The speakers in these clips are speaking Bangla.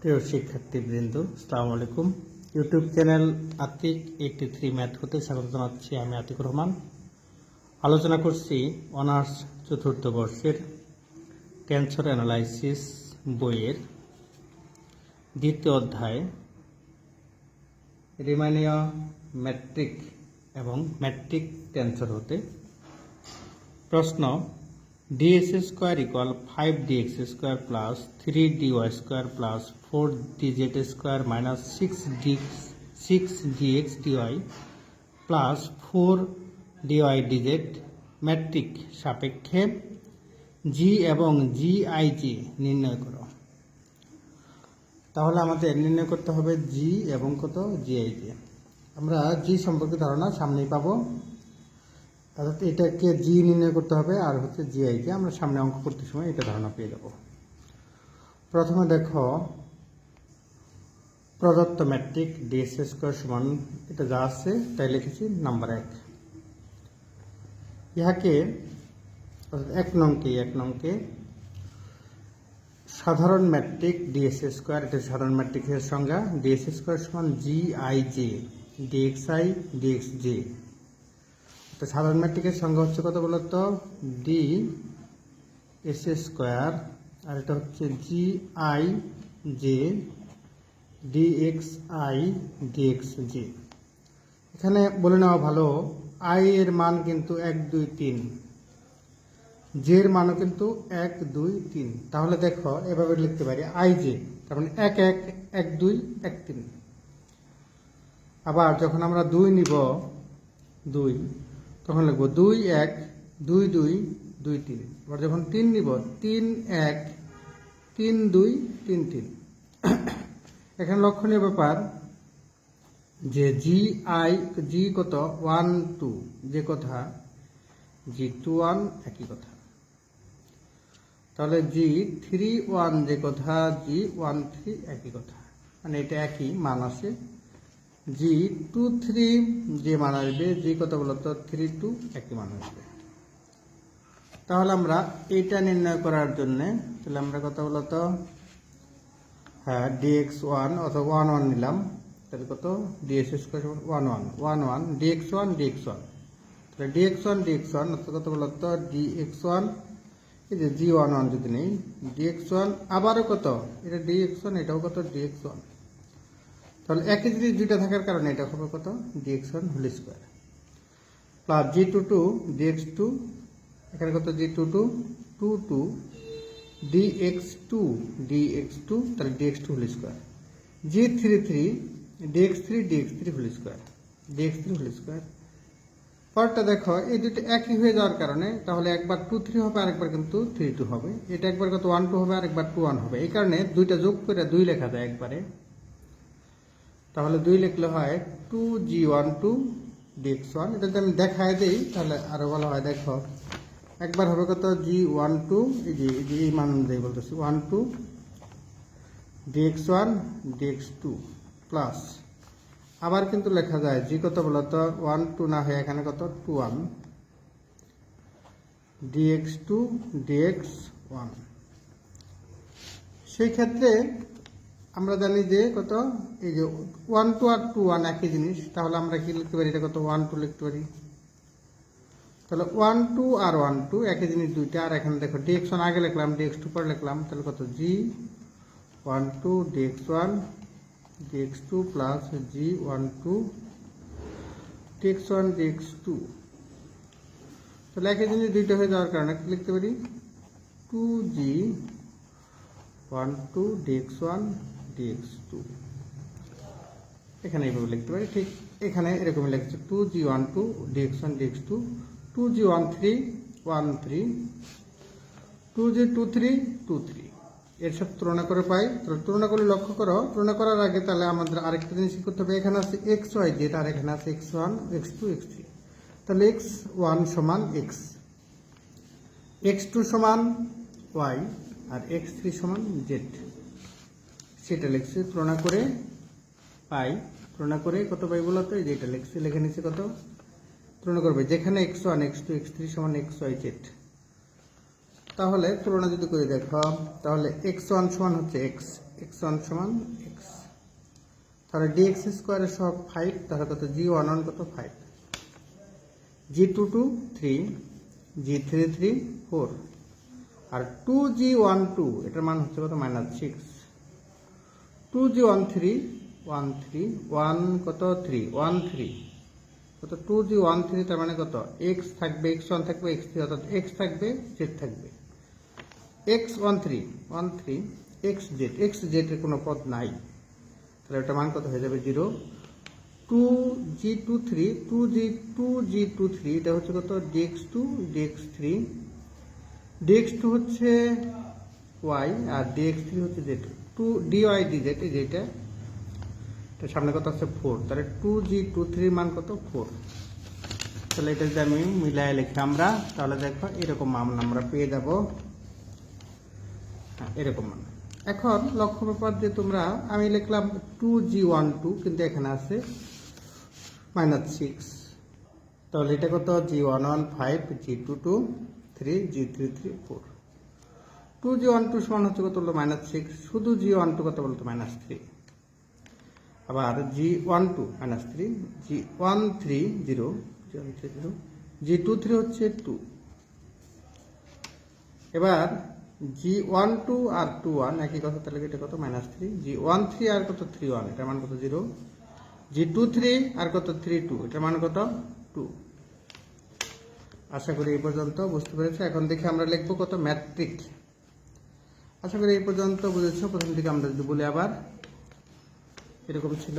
প্রিয় শিক্ষার্থীবৃন্দ সালাম আলাইকুম। YouTube channel Atik eighty three math হতে স্বাগত জানাচ্ছি আমি আতিক রহমান। আলোচনা করছি অনার্স চতুর্থ বর্ষের ক্যান্সার অ্যানালাইসিস বইয়ের দ্বিতীয় অধ্যায় রিমানিয়া ম্যাট্রিক এবং ম্যাট্রিক টেন্সর হতে। প্রশ্ন dx square equal five dx square plus three dy square plus four dz square minus six d six dx dy plus four dy dz metric সাপেক্ষে জি এবং জিআইজি নির্ণয় করো। তাহলে আমাদের নির্ণয় করতে হবে জি এবং কত? জিআইজি আমরা জি সম্পর্কে ধারণা সামনেই পাবো। অর্থাৎ এটাকে জি নির্ণয় করতে হবে আর হচ্ছে জিআইকে আমরা সামনে অঙ্ক করতে সময় এটা ধারণা পেয়ে যাব। প্রথমে দেখো, প্রদত্ত ম্যাট্রিক ডিএস স্কোয়ার সমান এটা যা আছে তাই লিখেছি নাম্বার এক। ইহাকে, অর্থাৎ এক নংকে এক নংকে সাধারণ ম্যাট্রিক ডিএস স্কোয়ার এটা সাধারণ ম্যাট্রিকের সংজ্ঞা ডিএস স্কোয়ার সমান g i j dx i dx j তো সাধারণ ম্যাট্রিকের সংখ্যা হচ্ছে কত বলতো? ডি এস স্কোয়ার আর এটা হচ্ছে g i j d x i d x j এখানে বলে নেওয়া ভালো আই এর মান কিন্তু এক, দুই, তিন। জে এর মানও কিন্তু এক, দুই, তিন। তাহলে দেখো, এভাবে লিখতে পারি আই জে তার মানে এক এক এক, দুই, এক, তিন। আবার যখন আমরা দুই নিব, দুই তখন লিখব দুই এক, দুই দুই দুই তিন। এবার যখন তিন নিব, তিন এক, তিন দুই, তিন তিন। এখানে লক্ষণীয় ব্যাপার যে জি আই, জি কত? One, two. যে কথা, জি টু, ওয়ান, একই কথা। তাহলে জি থ্রি, ওয়ান যে কথা, জি ওয়ান থ্রি, একই কথা। মানে এটা একই, মান আছে। জি, টু, থ্রি যে মান আসবে জি কত বলতো থ্রি, টু, একই মান আসবে। তাহলে আমরা এটা নির্ণয় করার জন্য, তাহলে আমরা কত বলতো হ্যাঁ ডিএক্স ওয়ান অথবা ওয়ান ওয়ান নিলাম। তাহলে কত? Dx square one one one one dx one dx one তাহলে ডিএক্স ওয়ান ডিএক্স ওয়ান অর্থাৎ কত বলতো ডিএক্স ওয়ান এই যে জি ওয়ান ওয়ান যদি নেই ডিএক্স ওয়ান আবারও কত? এটা ডিএক্স ওয়ান এটাও কত? ডিএক্স ওয়ান তাহলে একই জিনিস দুইটা থাকার কারণে এটা হবে কত? Dx one whole square plus g two two dx two এখানে কত? G two two two two dx two dx two তাহলে dx two whole square g three three dx three dx three whole square dx three whole square পরটা দেখো, এই দুটো একই হয়ে যাওয়ার কারণে তাহলে একবার টু থ্রি হবে, আরেকবার কিন্তু থ্রি টু হবে। এটা একবার কত? ওয়ান টু হবে, আরেকবার টু ওয়ান হবে। এই কারণে দুইটা যোগ করে দুই লেখা যায় একবারে। তাহলে দুই লিখলে হয় two g one two dx one এটা যদি আমি দেখায় দিই, তাহলে আরও ভালো হয়, দেখো। একবার হবে কত? জি ওয়ান টু এই যে, এই মান অনুযায়ী বলতেছি। One two dx one dx two plus আবার কিন্তু লেখা যায় জি কত বলতো ওয়ান টু না হয়ে এখানে কত? Two one dx two dx one সেই ক্ষেত্রে আমরা জানি যে কত? এই যে ওয়ান টু আর টু ওয়ান একই জিনিস, তাহলে আমরা কি লিখতে পারি? এটা কত? ওয়ান টু লিখতে পারি। তাহলে ওয়ান টু আর ওয়ান টু একই জিনিস দুইটা। আর এখানে দেখো ডিএক্স ওয়ান আগে লিখলাম ডিএক্স টু পরে লিখলাম। তাহলে কত? G one two dx one dx two plus g one two dx one dx two তাহলে একই জিনিস দুইটা হয়ে যাওয়ার কারণে কি লিখতে পারি? Two g one two dx one dx two এখানে এইভাবে লিখতে পারি, ঠিক এখানে এরকম লিখছে two g one two dx one dx two two g one three one three two g two three two three এর সাথে তুলনা করে পাই, তাহলে তুলনা করলে লক্ষ্য করো, তুলনা করার আগে তাহলে আমাদের আরেকটা জিনিস করতে হবে, এখানে আছে এক্স ওয়াই যেটা আর এখানে আছে x one x two x three তাহলে এক্স ওয়ান সমান এক্স এক্স টু সমান ওয়াই আর এক্স থ্রি সমান জেড সেটা লিখছে তুলনা করে পাই। তুলনা করে কত পাই বলতো এই যেটা লিখছে, লেখে নিচ্ছে কত? তুলনা করবে, যেখানে x one x two x three সমান এক্স ওয়াই জেড তাহলে তুলনা যদি করে দেখো, তাহলে এক্স ওয়ান সমান হচ্ছে এক্স এক্স ওয়ান সমান এক্স তাহলে ডিএক্স স্কোয়ারের সব ফাইভ তাহলে কত? জি ওয়ান ওয়ান কত? Five g two two three g three three four আর টু জি ওয়ান টু এটার মান হচ্ছে কত? Minus six two g one three one three one কত? থ্রি ওয়ান থ্রি কত? টু জি ওয়ান থ্রি তার মানে কত? এক্স থাকবে এক্স ওয়ান থাকবে এক্স থ্রি অর্থাৎ এক্স থাকবে জেড থাকবে। X one three one three X Z X জেডের কোনো পদ নাই। তাহলে ওটা মান কত হয়ে যাবে? Zero two g two three two g two g two three এটা হচ্ছে কত? Dx two dx three dx two হচ্ছে ওয়াই আর ডিএক্স থ্রি হচ্ছে z two dy d z যেটা সামনে কত আছে ফোর তাহলে টু জি টু থ্রির মান কত? ফোর তাহলে এটা যদি আমি মিলাই লিখি আমরা। তাহলে দেখো এরকম মান আমরা পেয়ে যাব। হ্যাঁ এরকম মান। এখন লক্ষ্য ব্যাপার যে তোমরা, আমি লিখলাম টু জি ওয়ান টু কিন্তু এখানে আছে মাইনাস সিক্স তাহলে এটা কত? G one one five g two two three g three three four two g one two সমান হচ্ছে কত বলতো মাইনাস সিক্স শুধু জি ওয়ান টু কত বলতো মাইনাস থ্রি আবার G one two minus three G one three zero, G one three zero, G two three হচ্ছে টু এবার জি ওয়ান টু আর টু ওয়ান, একই কথা, তাহলে এটা কত? Minus three G one three আর কত? থ্রি ওয়ান এটার মান কত? জিরো জি টু থ্রি আর কত? থ্রি টু এটার মান কত? টু আশা করি এই পর্যন্ত বুঝতে পেরেছি। এখন দেখি আমরা লিখব কত? ম্যাট্রিক আশা করি এই পর্যন্ত বুঝেছ। প্রথম থেকে আমরা যদি বলি আবার, এরকম ছিল।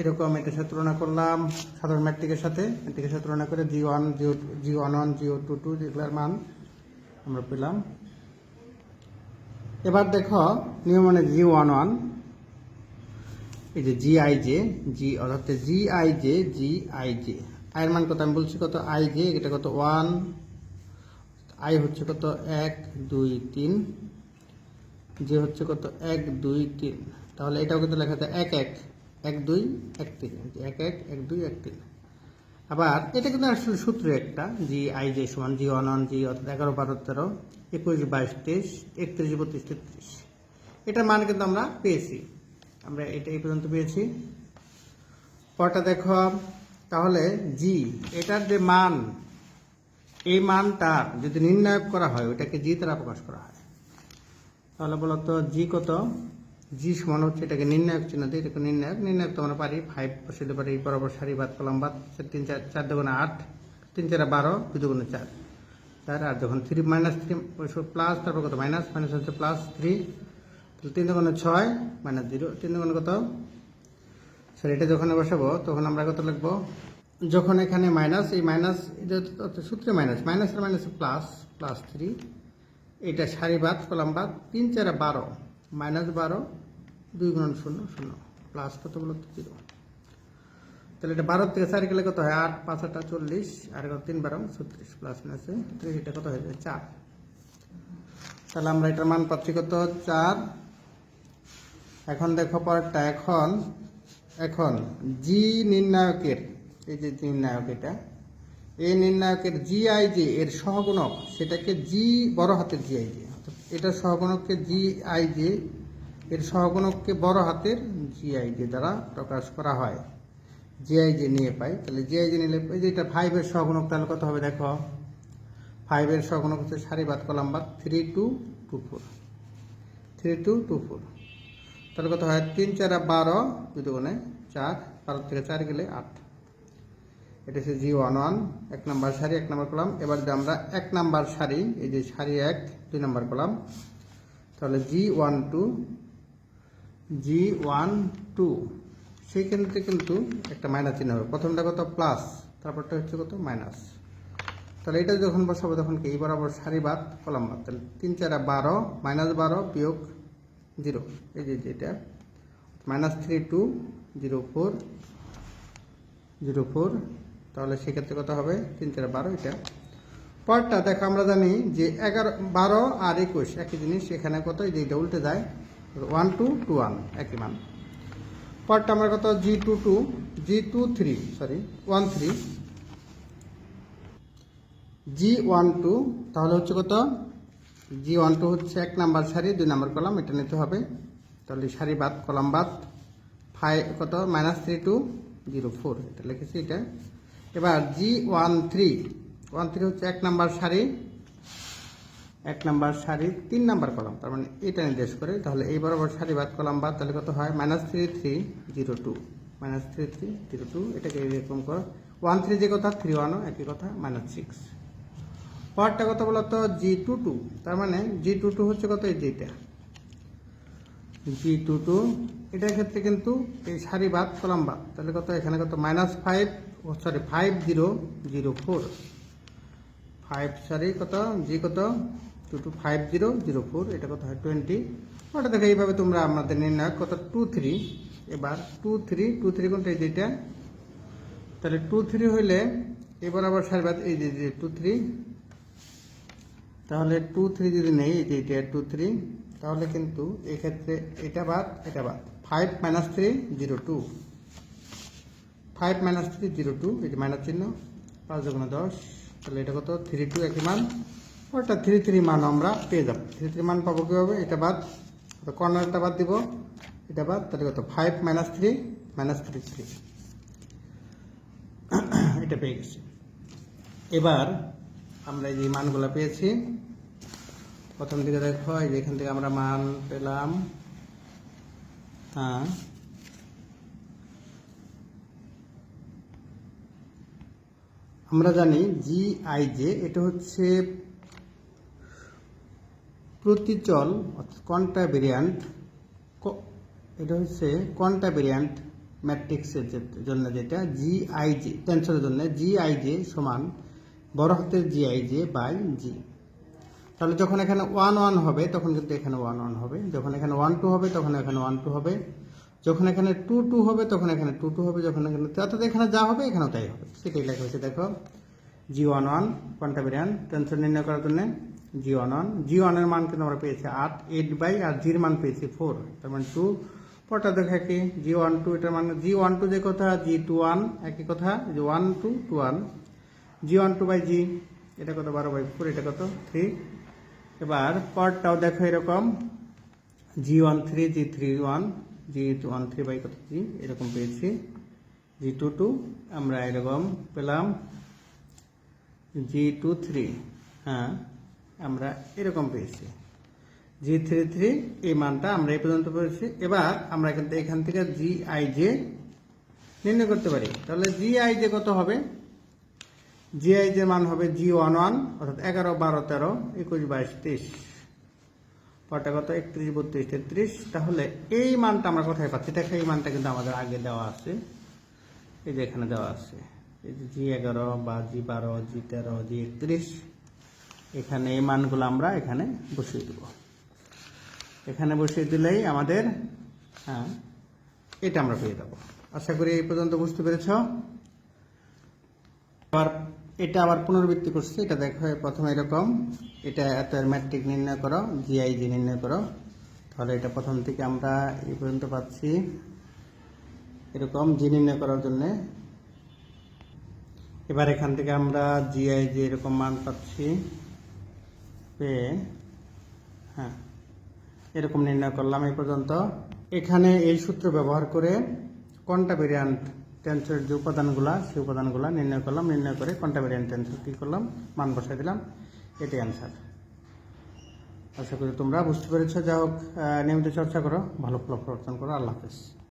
এরকম এটার সাথে তুলনা করলাম, সাধারণ ম্যাট্রিকের সাথে। ম্যাট্রিকের সাথে তুলনা করে জি ওয়ান জিও জি ওয়ান ওয়ান জিও টু টু যেগুলোর মান আমরা পেলাম। এবার দেখো, নিয়ম মানে জি ওয়ান ওয়ান এই যে জি আই জে জি অর্থাৎ G I J G I J আয়ের মান কত? আমি বলছি কত? আই জে এটা কত? ওয়ান আই হচ্ছে কত? এক, দুই, তিন। যে হচ্ছে কত? এক, দুই, তিন। তাহলে এটাও কিন্তু লেখা যায় এক এক। এক, দুই, এক, তিন। এক এক এক, দুই, এক, তিন। আবার এটা কিন্তু আসলে সূত্র একটা, জি, আই, জে সমান জি ওয়ান, জি, অর্থাৎ এগারো, বারো, তেরো, একুশ, বাইশ, তেইশ, একত্রিশ, বত্রিশ, তেত্রিশ। এটার মান কিন্তু আমরা পেয়েছি। আমরা এটা এই পর্যন্ত পেয়েছি। পরটা দেখো। তাহলে জি, এটার যে মান এই মানটা যদি নির্ণয় করা হয় ওটাকে জি দ্বারা প্রকাশ করা হয়। তাহলে বলতো জি কত? জি সমান হচ্ছে এটাকে নির্ণায়ক চিহ্ন দিয়ে এটাকে নির্ণায়ক। নির্ণায়ক তো আমরা পারি ফাইভ বসাইতে পারি বরাবর সারি, বাদ, কলাম, বাদ তিন, চার চার দুগুণে আট, তিন, চারে বারো, দুই দুগুণে চার। চার আর যখন থ্রি মাইনাস থ্রি প্লাস তারপর কত? মাইনাস মাইনাস হচ্ছে প্লাস থ্রি তাহলে তিন দুগুণে ছয় মাইনাস জিরো তিন দুগুণে কত? স্যার এটা যখন বসাবো, তখন আমরা কত লিখব? যখন এখানে মাইনাস এই মাইনাস এটা সূত্রে মাইনাস মাইনাসের মাইনাসে প্লাস প্লাস থ্রি এটা সারি বাদ কলাম বাদ তিন চারে বারো মাইনাস বারো, দুই গুণ শূন্য শূন্য প্লাস কত বলো জিরো তাহলে এটা বারো থেকে চার গেলে কত হয়? আট, পাঁচ, আটটা, চল্লিশ, আর তিন বারো, ছত্রিশ প্লাস মাইনাসে ত্রিশ, এটা কত হয়ে যায়? চার। তাহলে আমরা এটার মান পাচ্ছি কত? চার। এখন দেখো পরেরটা, এখন এখন জি নির্ণায়কের এই যে নির্ণায়ক এটা, এই নির্ণায়কের জি আই জে এর সহগুণক সেটাকে জি বড় হাতের জি আই জে এটা সহগুণককে জি আই জে এর সহগুণককে বড় হাতের জি আই জে দ্বারা প্রকাশ করা হয়। জি আই জে নিয়ে পাই, তাহলে জি আই জে নিলে, এই যে এটা ফাইভের সহগুণক, তাহলে কত হবে দেখো? ফাইভের সহগুণক হচ্ছে সারি বাদ কলাম বাদ three two two four three two two four তাহলে কত হয়? তিন চার বারো, দুই দুগুণে চার, বারো থেকে চার গেলে আট। এটা হচ্ছে জি ওয়ান ওয়ান এক নাম্বার সারি এক নাম্বার কলাম। এবার যদি আমরা এক নাম্বার সারি এই যে সারি এক, দুই নাম্বার কলাম। তাহলে G one two G one two সেই ক্ষেত্রে কিন্তু একটা মাইনাস চিহ্ন হবে। প্রথমটা কত? প্লাস তারপরটা হচ্ছে কত? মাইনাস তাহলে এটা যখন বসাবো, তখন কি? বরাবর সারি বাদ, কলাম বাদ। তাহলে তিন চারা বারো মাইনাস বারো বিয়োগ জিরো এই যে যেটা। Minus three two zero four zero four তাহলে সেক্ষেত্রে কত হবে? তিন চার বারো, এটা। পরটা দেখো, আমরা জানি যে এগারো, বারো আর একুশ, একই জিনিস, এখানে কত? এই এটা উল্টে যায়। ওয়ান, টু টু, ওয়ান, একই মান। পরটা আমরা কত? G, two two, G, two, three, sorry, one, three. G, one, two, তাহলে হচ্ছে কত? জি, ওয়ান, টু হচ্ছে এক নাম্বার সারি, দুই নাম্বার কলাম, এটা নিতে হবে। তাহলে সারি বাদ, কলাম বাদ, ফাইভ কত? Minus three, two, zero, four, এটা লিখেছি, এটা। এবার G one three one three হচ্ছে এক নাম্বার সারি, এক নাম্বার সারি, তিন নাম্বার কলাম, তার মানে এটা নির্দেশ করে। তাহলে এই বরাবর সারি বাদ কলাম, বাদ তাহলে কত হয়? Minus three three zero two minus three three zero two এটাকে এরকম করো। ওয়ান থ্রি যে কথা থ্রি ওয়ানও একই কথা মাইনাস সিক্স পরটা কত বলতো? জি টু টু তার মানে জি টু টু হচ্ছে কত? এই যেটা জি টু টু এটার ক্ষেত্রে কিন্তু এই সারি বাদ, কলাম বাদ। তাহলে কত? এখানে কত? Minus five oh sorry five zero zero four five sorry কত? জি কত? Two two five zero zero four এটা কত হয়? টোয়েন্টি ওটা দেখে, এইভাবে তোমরা আমাদের নির্ণয় কত? টু থ্রি এবার টু থ্রি টু থ্রি কোনটা? এই যেটা তাহলে টু থ্রি হইলে, এবার আবার সারি বাদ, এই যে টু থ্রি তাহলে টু থ্রি যদি নেই, এই যে এটা টু থ্রি তাহলে কিন্তু এক্ষেত্রে এটা বাদ এটা বাদ। Five minus three zero two five minus three zero two যে মাইনাস চিহ্ন। পাঁচ দুগুণ দশ, তাহলে এটা কত? থ্রি টু একই মান। ওটা থ্রি থ্রি মান আমরা পেয়ে যাব। থ্রি থ্রি মান পাবো কীভাবে? এটা বাদ। কর্নারটা বাদ দিব। এটা বাদ, তাহলে কত? Five minus three minus three three এটা পেয়ে গেছি। এবার আমরা এই মানগুলো পেয়েছি প্রথম দিকে দেখো, এই এখান থেকে আমরা মান পেলাম। হ্যাঁ আমরা জানি জি আই জে, এটা হচ্ছে প্রতিচল কন্টা ভেরিয়ান্ট এটা হচ্ছে কন্টা ভেরিয়ান্ট ম্যাট্রিক্সের জন্য যেটা, জি আই জে টেন্সরের জন্য জি আই জে সমান বড় হাতের G I J by G. তাহলে যখন এখানে ওয়ান ওয়ান হবে, তখন কিন্তু এখানে ওয়ান ওয়ান হবে। যখন এখানে ওয়ান টু হবে, তখন এখানে ওয়ান টু হবে। যখন এখানে টু টু হবে, তখন এখানে টু টু হবে। যখন এখানে অর্থাৎ এখানে যা হবে, এখানেও তাই হবে। সেটাই লেখা হয়েছে, দেখো। G one one contravariant tensor নির্ণয় করার জন্য জি ওয়ান ওয়ান জি ওয়ানের মান কিন্তু আমরা পেয়েছি আট এইট বাই আর জির মান পেয়েছি ফোর তার মানে টু পরটা দেখা কি জি ওয়ান টু এটার মানে জি ওয়ান টু যে কথা জি টু ওয়ান একই কথা যে one two two one G one two by G এটা কত? বারো বাই ফোর এটা কত? থ্রি এবার পরটাও দেখো এরকম। G one three G three one G one three by কত জি এরকম পেয়েছি। জি টু টু আমরা এরকম পেলাম। জি টু থ্রি হ্যাঁ আমরা এরকম পেয়েছি। জি থ্রি থ্রি এই মানটা আমরা এই পর্যন্ত পেয়েছি। এবার আমরা কিন্তু এখান থেকে জি আই জে নির্ণয় করতে পারি। তাহলে জি আই জে কত হবে? জি আই জে মান হবে জি ওয়ান ওয়ান, অর্থাৎ এগারো বারো তেরো, একুশ বাইশ তেইশ। পরটা কত? একত্রিশ, বত্রিশ, তেত্রিশ। তাহলে এই মানটা আমরা কোথায় পাচ্ছি? দেখো, এই মানটা কিন্তু আমাদের আগে দেওয়া আছে। এই যে এখানে দেওয়া আছে। এই যে জি এগারো বা জি বারো, জি তেরো, জি একত্রিশ। এখানে এই মানগুলো আমরা এখানে বসিয়ে দেব। এখানে বসিয়ে দিলেই আমাদের হ্যাঁ এটা আমরা পেয়ে যাব। আশা করি এই পর্যন্ত বুঝতে পেরেছ? আবার এটা আবার পুনরাবৃত্তি করছে। এটা দেখো প্রথমে এরকম। এটা এত ম্যাট্রিক নির্ণয় করো জিআইজি নির্ণয় করো। তাহলে এটা প্রথম থেকে আমরা এই পর্যন্ত পাচ্ছি। এরকম জি নির্ণয় করার জন্য। এবার এখান থেকে আমরা জিআইজি এরকম মান পাচ্ছি। পেয়ে হ্যাঁ এরকম নির্ণয় করলাম এই পর্যন্ত। এখানে এই সূত্র ব্যবহার করে কোনটা ভেরিয়ান্ট টেন্সের যে উপাদানগুলো, সেই উপাদানগুলো নির্ণয় করলাম, নির্ণয় করে কোনটা ভেরিয়ান্ট টেন্সের কী করলাম, মান বসাই দিলাম এটি অ্যান্সার আশা করি তোমরা বুঝতে পেরেছ। যা হোক নিয়মিত চর্চা করো, ভালো ফলাফল অর্জন করো। আল্লাহ হাফেজ।